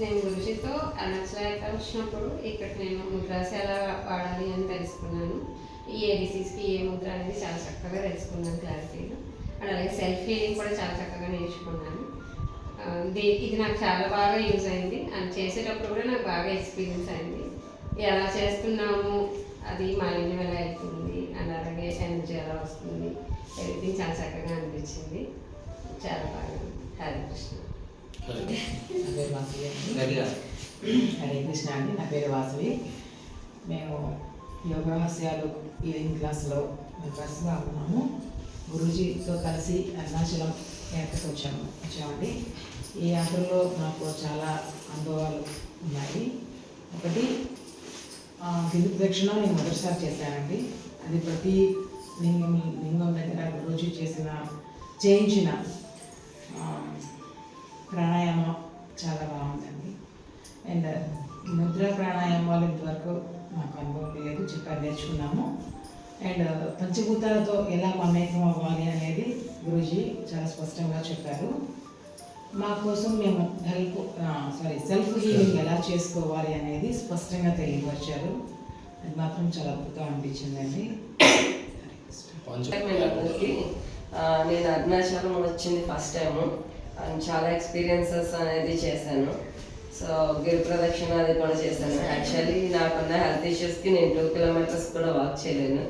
నేను గురుజీతో అరుణాచలాయక వచ్చినప్పుడు ఇక్కడ నేను ముద్రాస్ ఎలా వాడాలి అని తెలుసుకున్నాను. ఈ ఏబీసీస్కి ఏ ముద్ర అనేది చాలా చక్కగా తెలుసుకున్నాను క్లారిటీగా అండ్ అలాగే సెల్ఫ్ హీలింగ్ కూడా చాలా చక్కగా నేర్చుకున్నాను. ఆ, ఇది నాకు చాలా బాగా యూజ్ అయింది. అండ్ చేసేటప్పుడు కూడా నాకు బాగా ఎక్స్పీరియన్స్ అయింది. ఎలా చేస్తున్నాము అది మాలిన్యం ఎలా అవుతుంది అండ్ అలాగే ఎనర్జీ ఎలా వస్తుంది ఎవ్రీథింగ్ చాలా చక్కగా అనిపించింది. చాలా బాగా హరే కృష్ణ పేరు వాసవి హరే కృష్ణ అండి. నా పేరు వాసవి. మేము యోగా రహస్యాలు ఈవినింగ్ క్లాస్లో మేము ఉన్నాము. గురూజీతో కలిసి అరుణాచలం యాత్రకు వచ్చాము. వచ్చామండి. ఈ యాత్రలో నాకు చాలా అనుభవాలు ఉన్నాయి. ఒకటి గిరి ప్రదక్షిణ నేను మొదటిసారి చేశానండి. అది ప్రతి లింగం లింగం దగ్గర గురూజీ చేసిన చేయించిన ప్రాణాయామం చాలా బాగుందండి. అండ్ ముద్ర ప్రాణాయామాలు ఇంతవరకు మాకు అనుభవం లేదు చెప్పారు నేర్చుకున్నాము. అండ్ పంచభూతాలతో ఎలా మమేకం అవ్వాలి అనేది గురూజీ చాలా స్పష్టంగా చెప్పారు. మా కోసం మేము హెల్ప్ సారీ సెల్ఫ్ హీలింగ్ ఎలా చేసుకోవాలి అనేది స్పష్టంగా తెలియపరిచారు. అది మాత్రం చాలా అద్భుతం అనిపించిందండి. పంచ నేను అరుణాచలం వచ్చింది ఫస్ట్ టైము. అండ్ చాలా ఎక్స్పీరియన్సెస్ అనేది చేశాను. సో గిరి ప్రదక్షిణ అది కూడా చేశాను. యాక్చువల్లీ నాకున్న హెల్త్ ఇష్యూస్కి నేను టూ కిలోమీటర్స్ కూడా వాక్ చేయలేను.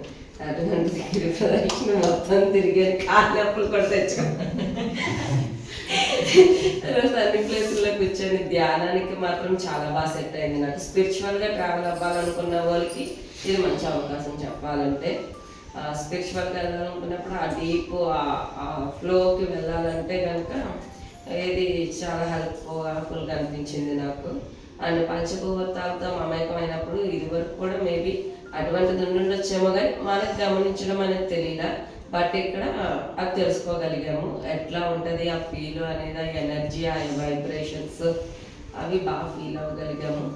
అటువంటి గిరి ప్రదక్షిణ మొత్తం తిరిగాను కాళ్ళ నొప్పులు కూడా తెచ్చుకున్నాను అన్ని ప్లేసుల్లో కూర్చొని ధ్యానానికి మాత్రం చాలా బాగా సెట్ అయింది నాకు. స్పిరిచువల్గా ట్రావెల్ అవ్వాలనుకున్న వాళ్ళకి ఇది మంచి అవకాశం చెప్పాలంటే. స్పిరిచువల్గా వెళ్ళాలనుకున్నప్పుడు ఆ డీప్ ఆ ఫ్లోకి వెళ్ళాలంటే కనుక ఇది చాలా హెల్ప్ఫుల్గా అనిపించింది నాకు. అండ్ పంచభూతాలతో మమేకమైనప్పుడు ఇది వరకు కూడా మేబీ అటువంటిది ఉండుండొచ్చేమో కానీ మనకు గమనించడం అనేది తెలియదా బట్ ఇక్కడ అది తెలుసుకోగలిగాము. ఎట్లా ఉంటుంది ఆ ఫీల్ అనేది ఆ ఎనర్జీ ఆ వైబ్రేషన్స్ అవి బాగా ఫీల్ అవ్వగలిగాము.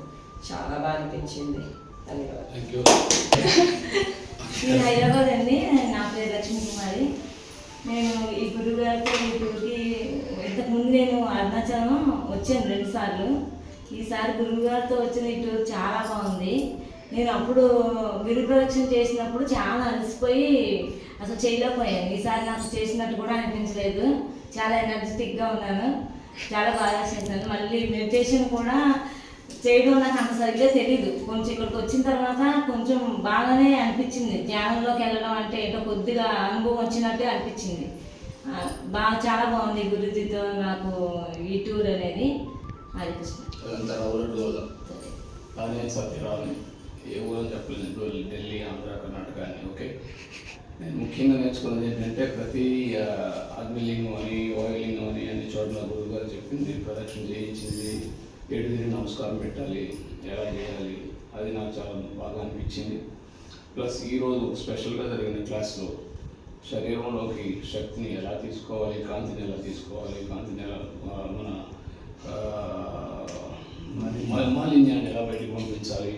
చాలా బాగా అనిపించింది. ధన్యవాదాలు. నేను హైదరాబాద్ అండి నా పేరు లక్ష్మీ కుమారి. నేను ఈ గురువుగారితో ఈ గురువుకి ఇంతకుముందు నేను అరుణాచలం వచ్చాను రెండు సార్లు. ఈసారి గురువుగారితో వచ్చిన ఇటు చాలా బాగుంది. నేను అప్పుడు గురు ప్రదక్షిణ చేసినప్పుడు చాలా అలసిపోయి అసలు చేయలేకపోయాను. ఈసారి నాకు చేసినట్టు కూడా అనిపించలేదు. చాలా ఎనర్జెటిక్గా ఉన్నాను. చాలా బాగా చేశాను. మళ్ళీ మెడిటేషన్ కూడా చేయడం నాకు అంత సరిగ్గా తెలియదు కొంచెం ఇక్కడికి వచ్చిన తర్వాత కొంచెం బాగానే అనిపించింది. ధ్యానంలోకి వెళ్ళడం అంటే ఏంటో కొద్దిగా అనుభవం వచ్చినట్టే అనిపించింది. బాగా చాలా బాగుంది గురుజీతో నాకు ఈ టూర్ అనేది. హరే సత్యరావుని ఏ ఊరని చెప్పలేదు. ఢిల్లీ ఆంధ్ర కర్ణాటక అని ఓకే? నేను ముఖ్యంగా నేర్చుకున్నది ఏంటంటే ప్రతి అగ్నిలింగం అని వాయులింగం అని అన్ని చోట్ల గురువు గారు చెప్పింది ప్రదక్షిణ చేయించింది. ఏడు దిన నమస్కారం పెట్టాలి ఎలా చేయాలి అది నాకు చాలా బాగా అనిపించింది. ప్లస్ ఈరోజు స్పెషల్గా జరిగిన క్లాస్లో శరీరంలోకి శక్తిని ఎలా తీసుకోవాలి కాంతిని ఎలా తీసుకోవాలి కాంతిని ఎలా మన మాలిన్యాన్ని ఎలా బయటకు పంపించాలి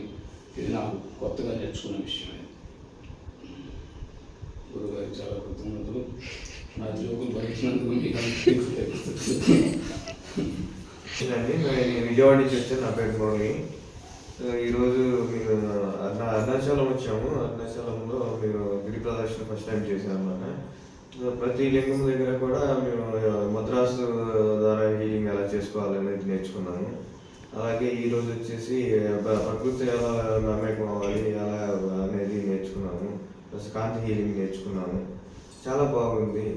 ఇది నాకు కొత్తగా నేర్చుకున్న విషయం ఇది గురుగారికి చాలా కృతజ్ఞతలు. నా జోకులు భరించినందుకు మీకు అందరికీ అండి నేను విజయవాడ నుంచి వచ్చాను నా పేరు మురళి. ఈరోజు మీరు అన్న అరుణాచలం వచ్చాము. అరుణాచలంలో మీరు గిరి ప్రదర్శన ఫస్ట్ టైం చేశాను అన్నమాట ప్రతి లింగం దగ్గర కూడా మేము మద్రాసు ద్వారా హీలింగ్ ఎలా చేసుకోవాలనేది నేర్చుకున్నాము. అలాగే ఈరోజు వచ్చేసి ప్రకృతి ఎలా నమ్మకం అవ్వాలి ఎలా అనేది నేర్చుకున్నాము. ప్లస్ కాంతి హీలింగ్ నేర్చుకున్నాము. చాలా బాగుంది.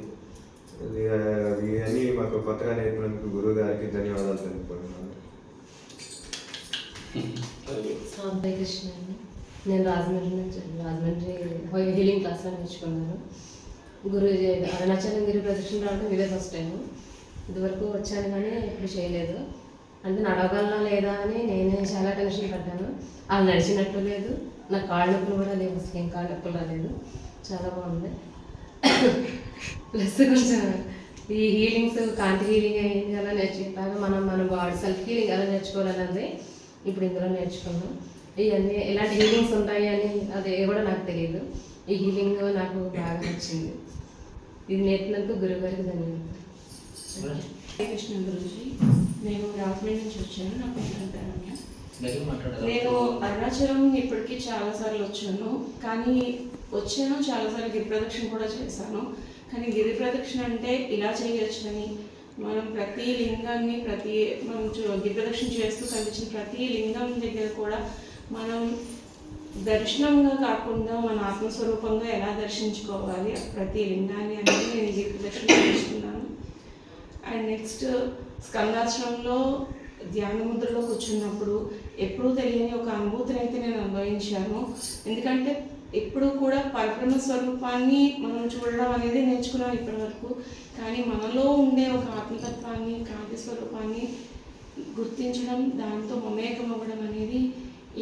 ఇవన్నీ మాకు కొత్తగా నేర్పినందుకు గురువు గారికి ధన్యవాదాలు తెలుపుకుంటున్నాను. కృష్ణ నేను రాజమండ్రి నుంచి రాజమండ్రి హోయ్ హీలింగ్ క్లాస్లో నేర్చుకున్నాను. గురుజీ అరుణాచలం గిరి ప్రదర్శన రావడం ఇదే ఫస్ట్ టైం. ఇదివరకు వచ్చాను కానీ ఇప్పుడు చేయలేదు. అంటే నడవగలనా లేదా అని నేనే చాలా టెన్షన్ పడ్డాను. వాళ్ళు నడిచినట్టు లేదు. నా కాళ్ళ నొప్పులు కూడా లేవు. అసలు ఏం కాళ్ళ నొప్పులు రాలేదు. చాలా బాగుంది. ప్లస్ కొంచెం ఈ హీలింగ్స్ కాంతి హీలింగ్ అయ్యింది అలా నేర్చుకుంటాను మనం మన బాడీ సెల్ఫ్ హీలింగ్ అలా నేర్చుకోవాలన్నది ఇప్పుడు ఇందులో నేర్చుకున్నాం ఇవన్నీ ఇలాంటి హీలింగ్స్ ఉంటాయి అని అది కూడా నాకు తెలియదు. ఈ హీలింగ్ నాకు బాగా నచ్చింది. ఇది నేర్పినందుకు గురుగారికి ధన్యవాదాలు. కృష్ణ గురించి నేను రాజమండ్రి నుంచి వచ్చాను. నాకు పేరు నేను అరుణాచలం ఇప్పటికీ చాలాసార్లు వచ్చాను. కానీ వచ్చాను చాలాసార్లు గిరి ప్రదక్షిణ కూడా చేశాను. కానీ గిరి ప్రదక్షిణ అంటే ఇలా చేయొచ్చని మనం ప్రతి లింగాన్ని ప్రతి మనం చూ- గిరి ప్రదక్షిణ చేస్తూ కనిపించిన ప్రతి లింగం దగ్గర కూడా మనం దర్శనంగా కాకుండా మన ఆత్మస్వరూపంగా ఎలా దర్శించుకోవాలి ప్రతి లింగాన్ని అనేది నేను గిరి ప్రదక్షిణ చేస్తున్నాను. అండ్ నెక్స్ట్ స్కందాశ్రమంలో ధ్యాన ముద్రలో కూర్చున్నప్పుడు ఎప్పుడూ తెలియని ఒక అనుభూతిని అయితే నేను అనుభవించాను. ఎందుకంటే ఎప్పుడు కూడా పరబ్రహ్మ స్వరూపాన్ని మనం చూడడం అనేది నేర్చుకున్నాను ఇప్పటివరకు. కానీ మనలో ఉండే ఒక ఆత్మతత్వాన్ని కాంతి స్వరూపాన్ని గుర్తించడం దాంతో మమేకం అవ్వడం అనేది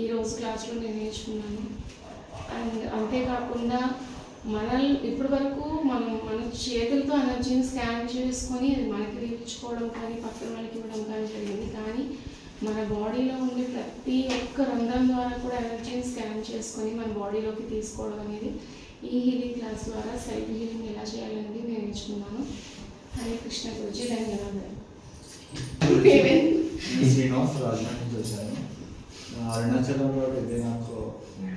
ఈ రోజు క్లాస్లో నేను నేర్చుకున్నాను. అండ్ అంతేకాకుండా మనల్ ఇప్పటి వరకు మనం మన చేతులతో ఎనర్జీని స్కాన్ చేసుకొని అది మనకి తీర్చుకోవడం కానీ పక్కన వాళ్ళకి ఇవ్వడం కానీ జరిగింది. కానీ మన బాడీలో ఉండే ప్రతి ఒక్క రంధ్రం ద్వారా కూడా ఎనర్జీని స్కాన్ చేసుకొని మన బాడీలోకి తీసుకోవడం అనేది ఈ హీలింగ్ క్లాస్ ద్వారా సెల్ఫ్ హీలింగ్ ఎలా చేయాలనేది నేను నేర్చుకున్నాను. హరే కృష్ణ గురించి ధన్యవాదాలు. శ్రీనివాస్ రాజమండ్రి అరుణాచలంలో ఇది నాకు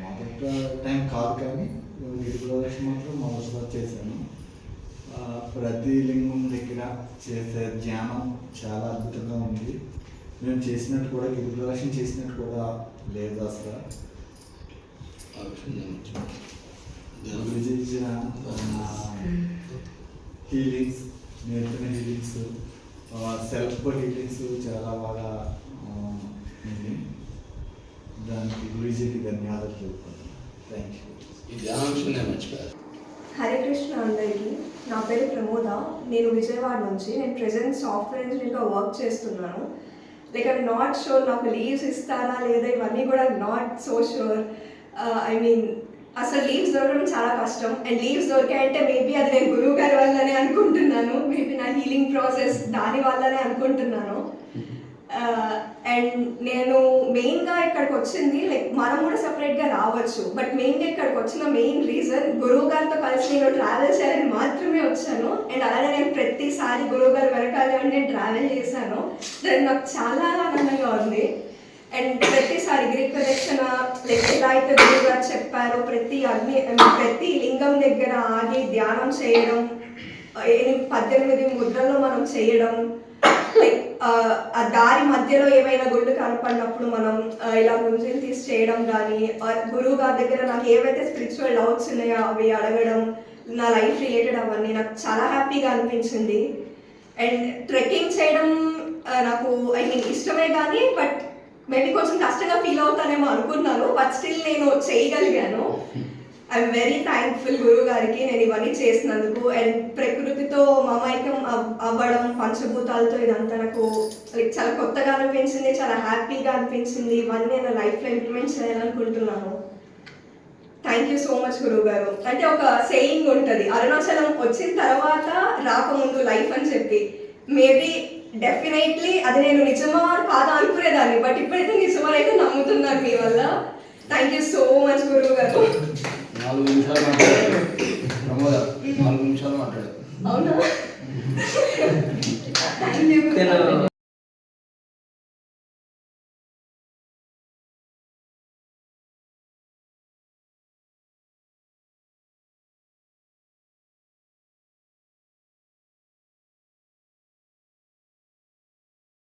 మొదట టైం కాదు కానీ గిరి మాత్రం మొదటిసారి చేశాను. ప్రతి లింగం దగ్గర చేసే ధ్యానం చాలా అద్భుతంగా ఉంది. మేము చేసినట్టు కూడా గిరి ప్రదర్శన చేసినట్టు కూడా లేదు అసలు. హీలింగ్స్ నేర్పిన హీలింగ్స్ సెల్ఫ్ హీలింగ్స్ చాలా బాగా ఉంది. దానికి గురుజీకి ధన్యవాదాలు చెప్తాను థ్యాంక్ యూ నేను మర్చిపోయాను హరే కృష్ణ అందరికీ. నా పేరు ప్రమోద. నేను విజయవాడ నుంచి నేను ప్రెసెంట్ సాఫ్ట్వేర్ ఇంజనీర్గా వర్క్ చేస్తున్నాను. లైక్ ఐమ్ నాట్ షూర్ నాకు లీవ్స్ ఇస్తారా లేదా ఇవన్నీ కూడా not so sure I mean అసలు లీవ్స్ దొరకడం చాలా కష్టం. అండ్ లీవ్స్ దొరికాయంటే మేబీ అది నేను గురువు గారి వల్లనే అనుకుంటున్నాను. మేబీ నా హీలింగ్ ప్రాసెస్ దాని వల్లనే అనుకుంటున్నాను. అండ్ నేను మెయిన్గా ఇక్కడికి వచ్చింది లైక్ మనం కూడా సపరేట్గా రావచ్చు. బట్ మెయిన్గా ఇక్కడికి వచ్చిన మెయిన్ రీజన్ గురువు గారితో కలిసి నేను ట్రావెల్ చేయాలని మాత్రమే వచ్చాను. అండ్ అలానే నేను ప్రతిసారి గురువు గారు వెనకాలే నేను ట్రావెల్ చేశాను. దాన్ని నాకు చాలా ఆనందంగా ఉంది. అండ్ ప్రతిసారి గిరి ప్రదక్షిణ లైక్ ఎలా అయితే గురువు గారు చెప్పారో ప్రతి అగ్ని ప్రతి లింగం దగ్గర ఆగి ధ్యానం చేయడం పద్దెనిమిది ముద్రలో మనం చేయడం లైక్ ఆ దారి మధ్యలో ఏమైనా గుళ్ళు కనపడినప్పుడు మనం ఇలా గుంజీలు తీసి చేయడం కానీ గురువు గారి దగ్గర నాకు ఏవైతే స్పిరిచువల్ డౌట్స్ ఉన్నాయో అవి అడగడం నా లైఫ్ రిలేటెడ్ అవన్నీ నాకు చాలా హ్యాపీగా అనిపించింది. అండ్ ట్రెక్కింగ్ చేయడం నాకు ఐ మీన్ ఇష్టమే కానీ బట్ మేబీ కొంచెం కష్టంగా ఫీల్ అవుతానేమో అనుకున్నాను బట్ స్టిల్ నేను చేయగలిగాను. ఐఎమ్ వెరీ థ్యాంక్ఫుల్ గురువు గారికి నేను ఇవన్నీ చేసినందుకు అండ్ ప్రకృతితో మమైకం అవ్వడం పంచభూతాలతో ఇదంతా నాకు చాలా కొత్తగా అనిపించింది చాలా హ్యాపీగా అనిపించింది. ఇవన్నీ నేను లైఫ్లో ఇంప్లిమెంట్ చేయాలనుకుంటున్నాను. థ్యాంక్ యూ సో మచ్ గురువు గారు. అంటే ఒక సేయింగ్ ఉంటుంది అరుణాచలం వచ్చిన తర్వాత రాకముందు లైఫ్ అని చెప్పి. మేబీ డెఫినెట్లీ అది నేను నిజమా కాదా అనుకునేదాన్ని బట్ ఇప్పుడైతే నిజమా అయితే నమ్ముతున్నాను మీ వల్ల. థ్యాంక్ యూ సో మచ్ గురువు గారు. నాలుగు నిమిషాలు మాట్లాడారు ప్రమోద నాలుగు నిమిషాలు మాట్లాడారు